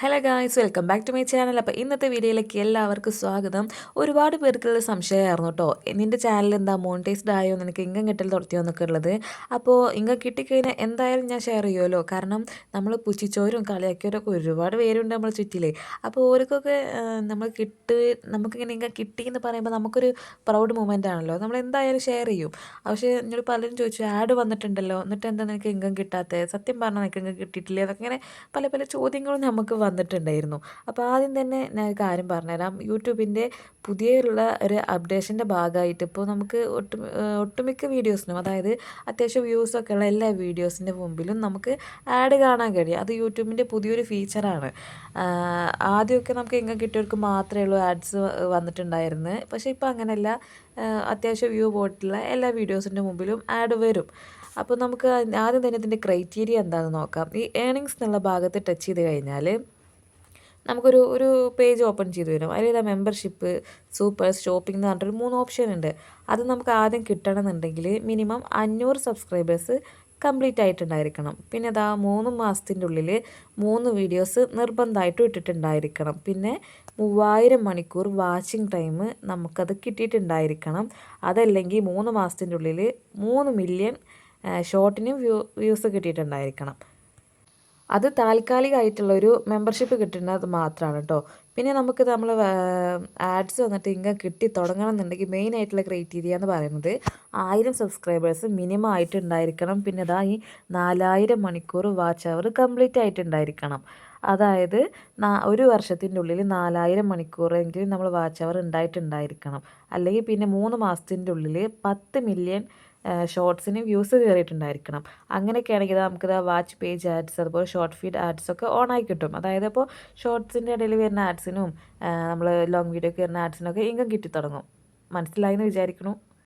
Hello guys welcome back to my channel അപ്പോൾ ഇന്നത്തെ വീഡിയോയിലേക്ക് എല്ലാവർക്കും സ്വാഗതം. ഒരുപാട് പേർക്കുള്ള സംശയമായിരുന്നു കേട്ടോ നിന്റെ ചാനൽ എന്താ മോണിറ്റൈസ്ഡ് ആയോ നിനക്ക് ഇങ്കം കിട്ടൽ തുടത്തിയോ എന്നൊക്കെ ഉള്ളത്. അപ്പോൾ ഇങ്കം കിട്ടിക്കഴിഞ്ഞാൽ എന്തായാലും ഞാൻ ഷെയർ ചെയ്യുമല്ലോ കാരണം നമ്മൾ പുച്ചിച്ചോരും കളിയാക്കിയവരൊക്കെ ഒരുപാട് പേരുണ്ട് നമ്മൾ ചുറ്റിലേ അപ്പോൾ ഓർക്കൊക്കെ നമ്മൾ കിട്ട് നമുക്കിങ്ങനെ ഇങ്ങനെ കിട്ടി എന്ന് പറയുമ്പോൾ നമുക്കൊരു പ്രൗഡ് മൂമെന്റ് ആണല്ലോ. നമ്മൾ എന്തായാലും ഷെയർ ചെയ്യും. പക്ഷേ എന്നോട് പലരും ചോദിച്ചു ആഡ് വന്നിട്ടുണ്ടല്ലോ. എന്നിട്ട് എന്താ നിനക്ക് ഇങ്കം കിട്ടാത്തത് സത്യം പറഞ്ഞാൽ നിനക്ക് ഇങ്ങനെ കിട്ടിയിട്ടില്ലേ. അതൊക്കെ ഇങ്ങനെ പല പല ചോദ്യങ്ങളും നമുക്ക് വന്നിട്ടുണ്ടായിരുന്നു. അപ്പോൾ ആദ്യം തന്നെ ഞാൻ ഒരു കാര്യം പറഞ്ഞുതരാം. യൂട്യൂബിന്റെ പുതിയുള്ള ഒരു അപ്ഡേഷന്റെ ഭാഗമായിട്ട് ഇപ്പോൾ നമുക്ക് ഒട്ടു ഒട്ടുമിക്ക വീഡിയോസിനും അതായത് അത്യാവശ്യം വ്യൂസൊക്കെ ഉള്ള എല്ലാ വീഡിയോസിന്റെ മുമ്പിലും നമുക്ക് ആഡ് കാണാൻ കഴിയും. അത് യൂട്യൂബിന്റെ പുതിയൊരു ഫീച്ചറാണ്. ആദ്യമൊക്കെ നമുക്ക് എങ്ങനെ കിട്ടിയവർക്ക് മാത്രമേ ഉള്ളൂ ആഡ്സ് വന്നിട്ടുണ്ടായിരുന്നു പക്ഷേ ഇപ്പോൾ അങ്ങനെയല്ല. അത്യാവശ്യം വ്യൂ പോയിട്ടുള്ള എല്ലാ വീഡിയോസിന്റെ മുമ്പിലും ആഡ് വരും. അപ്പോൾ നമുക്ക് ആദ്യം തന്നെ ഇതിന്റെ ക്രൈറ്റീരിയ എന്താണെന്ന് നോക്കാം. ഈ ഏണിങ്സ് എന്നുള്ള ഭാഗത്ത് ടച്ച് ചെയ്ത് കഴിഞ്ഞാൽ നമുക്കൊരു ഒരു പേജ് ഓപ്പൺ ചെയ്ത് വരും. അതിൽ മെമ്പർഷിപ്പ് സൂപ്പർ ഷോപ്പിംഗ് എന്ന് പറഞ്ഞിട്ടൊരു മൂന്ന് ഓപ്ഷൻ ഉണ്ട്. അത് നമുക്ക് ആദ്യം കിട്ടണമെന്നുണ്ടെങ്കിൽ മിനിമം അഞ്ഞൂറ് സബ്സ്ക്രൈബേഴ്സ് കംപ്ലീറ്റ് ആയിട്ടുണ്ടായിരിക്കണം. പിന്നെ അതാ മൂന്ന് മാസത്തിന്റെ ഉള്ളിൽ മൂന്ന് വീഡിയോസ് നിർബന്ധമായിട്ടും ഇട്ടിട്ടുണ്ടായിരിക്കണം. പിന്നെ മൂവായിരം മണിക്കൂർ വാച്ചിങ് ടൈം നമുക്കത് കിട്ടിയിട്ടുണ്ടായിരിക്കണം. അതല്ലെങ്കിൽ മൂന്ന് മാസത്തിന്റെ ഉള്ളിൽ മൂന്ന് മില്യൺ ഷോർട്ടിനും വ്യൂ വ്യൂസ് കിട്ടിയിട്ടുണ്ടായിരിക്കണം. അത് താൽക്കാലികമായിട്ടുള്ളൊരു മെമ്പർഷിപ്പ് കിട്ടുന്നത് മാത്രമാണ് കേട്ടോ പിന്നെ നമുക്ക് നമ്മൾ ആഡ്സ് വന്നിട്ട് ഇങ്ങനെ കിട്ടി തുടങ്ങണം എന്നുണ്ടെങ്കിൽ മെയിൻ ആയിട്ടുള്ള ക്രൈറ്റീരിയ എന്ന് പറയുന്നത് ആയിരം സബ്സ്ക്രൈബേഴ്സ് മിനിമം ആയിട്ട് ഉണ്ടായിരിക്കണം പിന്നെ അതാ ഈ നാലായിരം മണിക്കൂർ വാച്ച് അവർ കംപ്ലീറ്റ് ആയിട്ടുണ്ടായിരിക്കണം. അതായത് ഒരു വർഷത്തിന്റെ ഉള്ളിൽ നാലായിരം മണിക്കൂറെങ്കിലും നമ്മൾ വാച്ച് അവർ ഉണ്ടായിട്ടുണ്ടായിരിക്കണം. അല്ലെങ്കിൽ പിന്നെ മൂന്ന് മാസത്തിന്റെ ഉള്ളിൽ പത്ത് മില്യൺ ഷോർട്സിന് വ്യൂസ് കയറിയിട്ടുണ്ടായിരിക്കണം അങ്ങനെയൊക്കെ ആണെങ്കിൽ നമുക്കിത് വാച്ച് പേജ് ആഡ്സ് അതുപോലെ ഷോർട്ട് ഫീഡ് ആഡ്സ് ഒക്കെ ഓൺ ആയി കിട്ടും. അതായത് അപ്പോൾ ഷോർട്സിന്റെ ഇടയിൽ വരുന്ന ആഡ്സിനും നമ്മൾ ലോങ് വീഡിയോക്ക് വരുന്ന ആഡ്സിനൊക്കെ ഇൻകം കിട്ടി തുടങ്ങും മനസ്സിലായി എന്ന് വിചാരിക്കണു?